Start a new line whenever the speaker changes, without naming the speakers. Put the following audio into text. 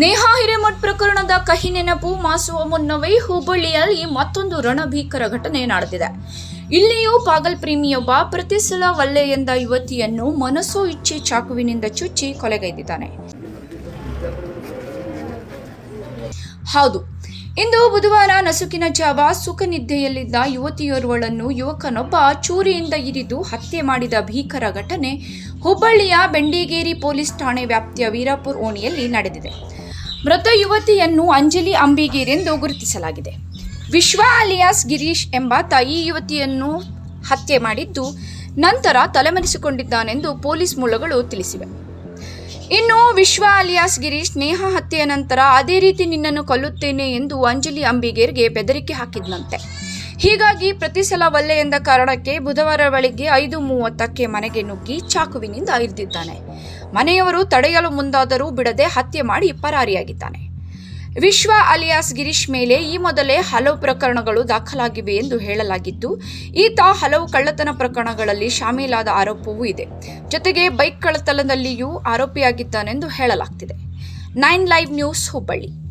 ನೇಹಾ ಹಿರೇಮಠ್ ಪ್ರಕರಣದ ಕಹಿ ನೆನಪು, ಮಾಸುವ ಮುನ್ನವೇ ಹುಬ್ಬಳ್ಳಿಯಲ್ಲಿ ಮತ್ತೊಂದು ರಣಭೀಕರ ಘಟನೆ ನಡೆದಿದೆ. ಇಲ್ಲಿಯೂ ಪಾಗಲ್ ಪ್ರೇಮಿಯೊಬ್ಬ ಪ್ರತಿಸಲ ಎಂದ ಯುವತಿಯನ್ನು ಮನಸ್ಸು ಇಚ್ಛೆ ಚಾಕುವಿನಿಂದ ಚುಚ್ಚಿ ಕೊಲೆಗೈದಿದ್ದಾನೆ. ಹೌದು, ಇಂದು ಬುಧವಾರ ನಸುಕಿನ ಜಾವ ಸುಖ ನಿದ್ದೆಯಲ್ಲಿದ್ದ ಯುವತಿಯೋರ್ವಳನ್ನು ಯುವಕನೊಬ್ಬ ಚೂರಿಯಿಂದ ಇರಿದು ಹತ್ಯೆ ಮಾಡಿದ ಭೀಕರ ಘಟನೆ ಹುಬ್ಬಳ್ಳಿಯ ಬೆಂಡಿಗೇರಿ ಪೊಲೀಸ್ ಠಾಣೆ ವ್ಯಾಪ್ತಿಯ ವೀರಾಪುರ್ ಓಣಿಯಲ್ಲಿ ನಡೆದಿದೆ. ಮೃತ ಯುವತಿಯನ್ನು ಅಂಜಲಿ ಅಂಬಿಗೇರೆಂದು ಗುರುತಿಸಲಾಗಿದೆ. ವಿಶ್ವ ಅಲಿಯಾಸ್ ಗಿರೀಶ್ ಎಂಬಾತ ಈ ಯುವತಿಯನ್ನು ಹತ್ಯೆ ಮಾಡಿದ್ದು, ನಂತರ ತಲೆಮರೆಸಿಕೊಂಡಿದ್ದಾನೆಂದು ಪೊಲೀಸ್ ಮೂಲಗಳು ತಿಳಿಸಿವೆ. ಇನ್ನು ವಿಶ್ವ ಅಲಿಯಾಸ್ ಗಿರೀಶ್ ಸ್ನೇಹ ಹತ್ಯೆಯ ನಂತರ ಅದೇ ರೀತಿ ನಿನ್ನನ್ನು ಕೊಲ್ಲುತ್ತೇನೆ ಎಂದು ಅಂಜಲಿ ಅಂಬಿಗೇರ್ಗೆ ಬೆದರಿಕೆ ಹಾಕಿದ್ನಂತೆ. ಹೀಗಾಗಿ ಪ್ರತಿ ಸಲ ಒಲ್ಲೆ ಎಂದ ಕಾರಣಕ್ಕೆ ಬುಧವಾರ ಬೆಳಿಗ್ಗೆ ಐದು ಮೂವತ್ತಕ್ಕೆ ಮನೆಗೆ ನುಗ್ಗಿ ಚಾಕುವಿನಿಂದ ಇರಿದಿದ್ದಾನೆ. ಮನೆಯವರು ತಡೆಯಲು ಮುಂದಾದರೂ ಬಿಡದೆ ಹತ್ಯೆ ಮಾಡಿ ಪರಾರಿಯಾಗಿದ್ದಾನೆ. ವಿಶ್ವ ಅಲಿಯಾಸ್ ಗಿರೀಶ್ ಮೇಲೆ ಈ ಮೊದಲೇ ಹಲವು ಪ್ರಕರಣಗಳು ದಾಖಲಾಗಿವೆ ಎಂದು ಹೇಳಲಾಗಿದ್ದು, ಈತ ಹಲವು ಕಳ್ಳತನ ಪ್ರಕರಣಗಳಲ್ಲಿ ಶಾಮೀಲಾದ ಆರೋಪವೂ ಇದೆ. ಜೊತೆಗೆ ಬೈಕ್ ಕಳ್ಳತನದಲ್ಲಿಯೂ ಆರೋಪಿಯಾಗಿದ್ದಾನೆಂದು ಹೇಳಲಾಗ್ತಿದೆ. Nine live news Hubballi.